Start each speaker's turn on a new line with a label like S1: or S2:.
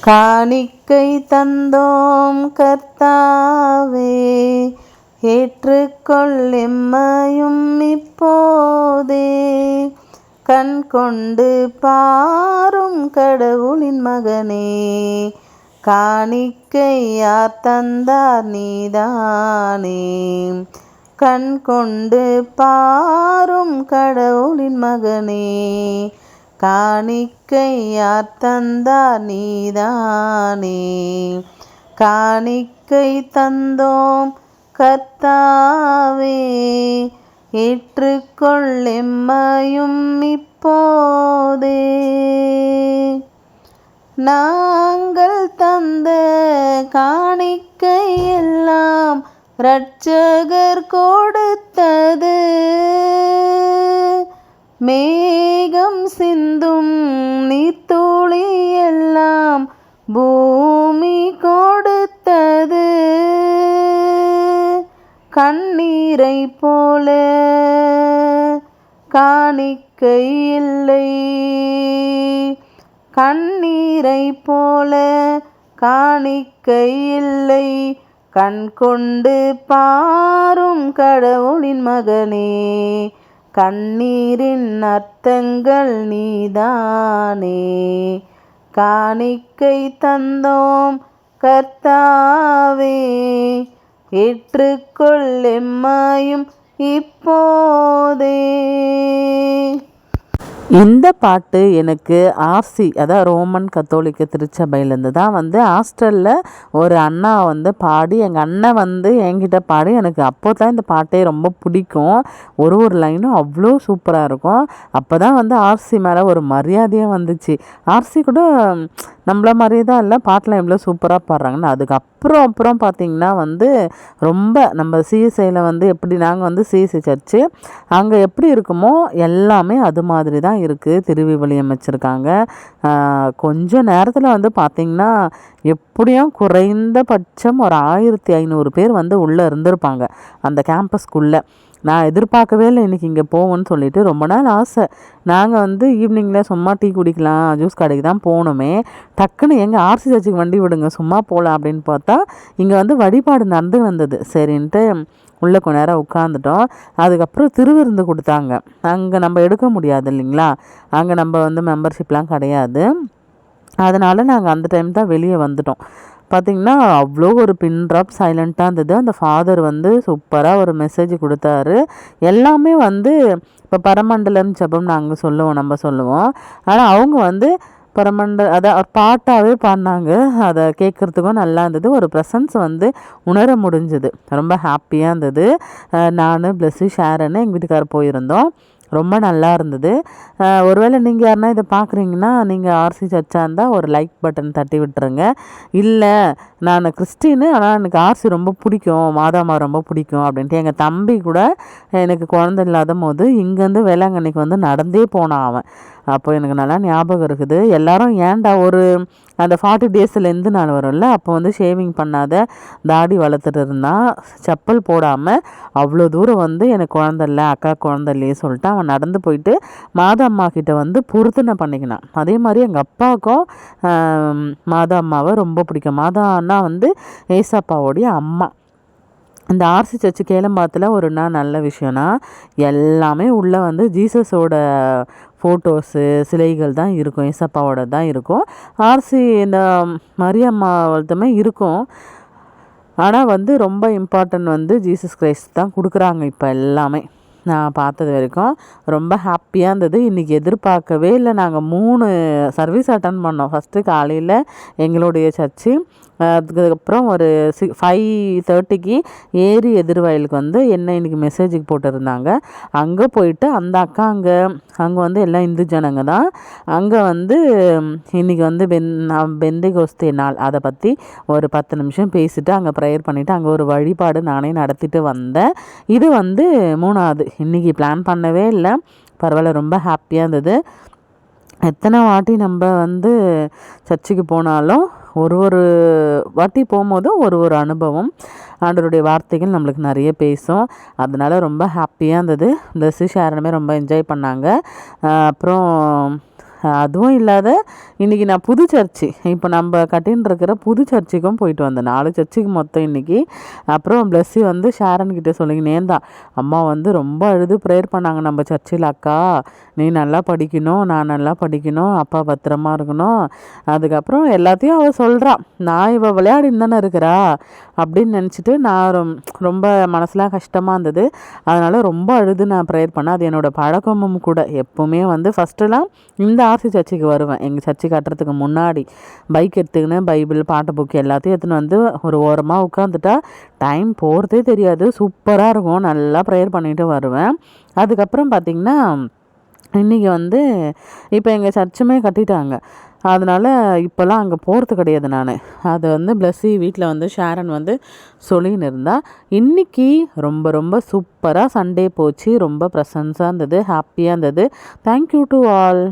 S1: காணிக்கை தந்தோம் கர்த்தாவே. ஏற்றுக்கொள் எம்மையும் இப்போதே. கண் கொண்டு பாரும் கடவுளின் மகனே. காணிக்கை யார் தந்தார் நீதானே. கண் கொண்டு பாரும் கடவுளின் மகனே. காணிக்கையார் தந்தார் நீதானே. காணிக்கை தந்தோம் கர்த்தாவே. ஏற்றுக்கொள்ளெம்மையும் இப்போதே. நாங்கள் தந்த காணிக்கை எல்லாம் இரட்சகர் கொடுத்தது. மேகம் சிந்தும் நீத்துளி எல்லாம் பூமி கொடுத்தது. கண்ணீரை போல காணிக்கை இல்லை கண்ணீரை போல காணிக்கை இல்லை கண் கொண்டு பாரும் கடவுளின் மகனே. கண்ணீரின் அர்த்தங்கள் நீதானே. காணிக்கை தந்தோம் கர்த்தாவே. ஏற்றுக்கொள் எம்மையும் இப்போதே.
S2: இந்த பாட்டு எனக்கு ஆர்சி அதாவது ரோமன் கத்தோலிக்க திருச்சபையிலேருந்து தான் வந்து ஹாஸ்டலில் ஒரு அண்ணா வந்து பாடி எங்கள் அண்ணன் வந்து என்கிட்ட பாடி எனக்கு அப்போ தான் இந்த பாட்டே ரொம்ப பிடிக்கும். ஒரு ஒரு லைனும் அவ்வளோ சூப்பராக இருக்கும். அப்போ தான் வந்து ஆர்சி மேலே ஒரு மரியாதையாக வந்துச்சு. ஆர்சி கூட நம்மள மாதிரியே தான் இல்லை. பாட்டெலாம் எவ்வளோ சூப்பராக பாடுறாங்கன்னு. அதுக்கப்புறம் அப்புறம் பார்த்திங்கன்னா வந்து ரொம்ப நம்ம சிஎஸ்ஐயில் வந்து எப்படி நாங்கள் வந்து சிஎஸ்ஐ சர்ச்சு அங்கே எப்படி இருக்குமோ எல்லாமே அது மாதிரி தான் இருக்குது திருவிவழி வச்சுருக்காங்க கொஞ்ச நேரத்தில் வந்து பார்த்திங்கன்னா எப்படியும் குறைந்தபட்சம் ஒரு ஆயிரத்தி ஐநூறு பேர் வந்து உள்ளே இருந்திருப்பாங்க. அந்த கேம்பஸ்க்குள்ளே நான் எதிர்பார்க்கவே இல்லை இன்றைக்கி இங்கே போவோன்னு சொல்லிட்டு ரொம்ப நாள் ஆசை. நாங்கள் வந்து ஈவினிங்கில் சும்மா டீ குடிக்கலாம் ஜூஸ் கடைக்கு தான் போகணுமே டக்குன்னு எங்கள் ஆர்சி சர்ச்சுக்கு வண்டி விடுங்க சும்மா போகலாம் அப்படின்னு பார்த்தா இங்கே வந்து வழிபாடு நடந்து வந்தது. சரின்ட்டு உள்ளே கொஞ்ச நேரம் உட்காந்துட்டோம் அதுக்கப்புறம் திருவிருந்து கொடுத்தாங்க. அங்கே நம்ம எடுக்க முடியாது இல்லைங்களா? அங்கே நம்ம வந்து மெம்பர்ஷிப்லாம் கிடையாது. அதனால் நாங்கள் அந்த டைம் தான் வெளியே வந்துட்டோம். பார்த்திங்கன்னா அவ்வளோ ஒரு பின் ட்ராப் சைலண்ட்டாக இருந்தது. அந்த ஃபாதர் வந்து சூப்பராக ஒரு மெசேஜ் கொடுத்தாரு. எல்லாமே வந்து இப்போ பரமண்டலம் ஜபம் நாங்கள் சொல்லுவோம் நம்ம சொல்லுவோம். ஆனால் அவங்க வந்து பரமண்ட அதை பாட்டாகவே பாடினாங்க. அதை கேட்குறதுக்கும் நல்லா இருந்தது. ஒரு ப்ரெசன்ஸ் வந்து உணர முடிஞ்சுது. ரொம்ப ஹாப்பியாக இருந்தது. நான் ப்ளஸ்ஸு ஷேரன்னு எங்கள் வீட்டுக்கார் போயிருந்தோம். ரொம்ப நல்லா இருந்தது. ஒருவேளை நீங்கள் யாருன்னா இதை பார்க்குறீங்கன்னா நீங்கள் ஆர்சி சர்ச்சாக இருந்தால் ஒரு லைக் பட்டன் தட்டி விட்டுருங்க. இல்லை நான் கிறிஸ்டின்னு ஆனால் எனக்கு ஆர்சி ரொம்ப பிடிக்கும் மாதாமா ரொம்ப பிடிக்கும் அப்படின்ட்டு எங்கள் தம்பி கூட எனக்கு குழந்தை இல்லாத போது இங்கேருந்து வேளாங்கண்ணிக்கு வந்து நடந்தே போனான் அவன். அப்போ எனக்கு நல்லா ஞாபகம் இருக்குது. எல்லாரும் ஏன்டா ஒரு அந்த ஃபார்ட்டி டேஸ்லேருந்து நான் வரும்ல? அப்போ வந்து ஷேவிங் பண்ணாத தாடி வளர்த்துட்டு இருந்தான் செப்பல் போடாமல் அவ்வளோ தூரம் வந்து எனக்கு குழந்த இல்லை அக்கா குழந்த இல்லையே சொல்லிட்டு அவன் நடந்து போயிட்டு மாதா அம்மா கிட்ட வந்து பொருத்தனை பண்ணிக்கினான். அதே மாதிரி எங்கள் அப்பாவுக்கும் மாதா அம்மாவை ரொம்ப பிடிக்கும். மாதா அண்ணா வந்து ஏசப்பாவோடைய அம்மா. இந்த ஆர்சி சர்ச்சு கேளம்பாத்தில் ஒரு நாள் நல்ல விஷயம்னா எல்லாமே உள்ளே வந்து ஜீசஸோட ஃபோட்டோஸு சிலைகள் தான் இருக்கும் ஏசப்பாவோட தான் இருக்கும். ஆர்சி இந்த மரியம்மாவதுமே இருக்கும். ஆனால் வந்து ரொம்ப இம்பார்ட்டன்ட் வந்து ஜீசஸ் கிரைஸ்ட் தான் கொடுக்குறாங்க இப்போ எல்லாமே. நான் பார்த்தது வரைக்கும் ரொம்ப ஹாப்பியாக இருந்தது. இன்றைக்கி எதிர்பார்க்கவே இல்லை. நாங்கள் மூணு சர்வீஸ் அட்டன் பண்ணோம். ஃபஸ்ட்டு காலையில் எங்களுடைய சர்ச்சு அதுக்கப்புறம் ஒரு சி ஃபைவ் தேர்ட்டிக்கு ஏரி எதிர்வயலுக்கு வந்து என்ன இன்றைக்கி மெசேஜுக்கு போட்டிருந்தாங்க? அங்கே போயிட்டு அந்த அக்கா அங்கே அங்கே வந்து எல்லாம் இந்து ஜனங்க தான். அங்கே வந்து இன்றைக்கி வந்து பென் பெந்தை கோஸ்தே நாள். அதை பற்றி ஒரு பத்து நிமிஷம் பேசிவிட்டு அங்கே ப்ரேயர் பண்ணிவிட்டு அங்கே ஒரு வழிபாடு நானே நடத்திட்டு வந்தேன். இது வந்து மூணாவது. இன்றைக்கி பிளான் பண்ணவே இல்லை. பரவாயில்ல ரொம்ப ஹாப்பியாக இருந்தது. எத்தனை வாட்டி நம்ம வந்து சர்ச்சுக்கு போனாலும் ஒரு ஒரு வாட்டி போகும்போதும் ஒரு ஒரு அனுபவம். ஆண்டவருடைய வார்த்தைகள் நம்மளுக்கு நிறைய பேசும். அதனால் ரொம்ப ஹாப்பியாக இருந்தது. இந்த ஷேரனுமே ரொம்ப என்ஜாய் பண்ணாங்க. அப்புறம் அதுவும் இல்லாத இன்றைக்கி நான் புது சர்ச்சு இப்போ நம்ம கட்டின்னு இருக்கிற புது சர்ச்சுக்கும் போயிட்டு வந்தேன். நாலு சர்ச்சுக்கு மொத்தம் இன்றைக்கி அப்புறம் பிளஸ்ஸி வந்து ஷாரன் கிட்ட நேந்தான் தான். அம்மா வந்து ரொம்ப அழுது ப்ரேயர் பண்ணாங்க. நம்ம சர்ச்சில் அக்கா நீ நல்லா படிக்கணும் நான் நல்லா படிக்கணும் அப்பா பத்திரமா இருக்கணும். அதுக்கப்புறம் எல்லாத்தையும் அவள் சொல்கிறான் நான் இவள் விளையாடின்னு தானே இருக்கிறா? அப்படின்னு நினச்சிட்டு நான் ரொம்- ரொம்ப மனசுலாம் கஷ்டமாக இருந்தது. அதனால் ரொம்ப அழுது நான் ப்ரேயர் பண்ணேன். அது என்னோட பழக்கமும் கூட. எப்போவுமே வந்து ஃபஸ்ட்டுலாம் இந்த ஆர்சி சர்ச்சுக்கு வருவேன். எங்கள் சர்ச்சு கட்டுறதுக்கு முன்னாடி பைக் எடுத்துக்கின்னு பைபிள் பாட்டு புக்கு எல்லாத்தையும் எடுத்துன்னு வந்து ஒரு ஓரமாக உட்காந்துட்டா டைம் போகிறதே தெரியாது. சூப்பராக இருக்கும். நல்லா ப்ரேயர் பண்ணிட்டு வருவேன். அதுக்கப்புறம் பார்த்திங்கன்னா இன்றைக்கி வந்து இப்போ எங்கள் சர்ச்சுமே கட்டிட்டாங்க. அதனால் இப்போல்லாம் அங்கே போகிறது கிடையாது நான். அது வந்து பிளஸ்ஸி வீட்டில் வந்து ஷேரன் வந்து சொல்லின்னு இருந்தா இன்றைக்கி ரொம்ப ரொம்ப சூப்பராக சண்டே போச்சு. ரொம்ப ப்ரெசன்ஸாக இருந்தது. ஹாப்பியாக இருந்தது. Thank you to all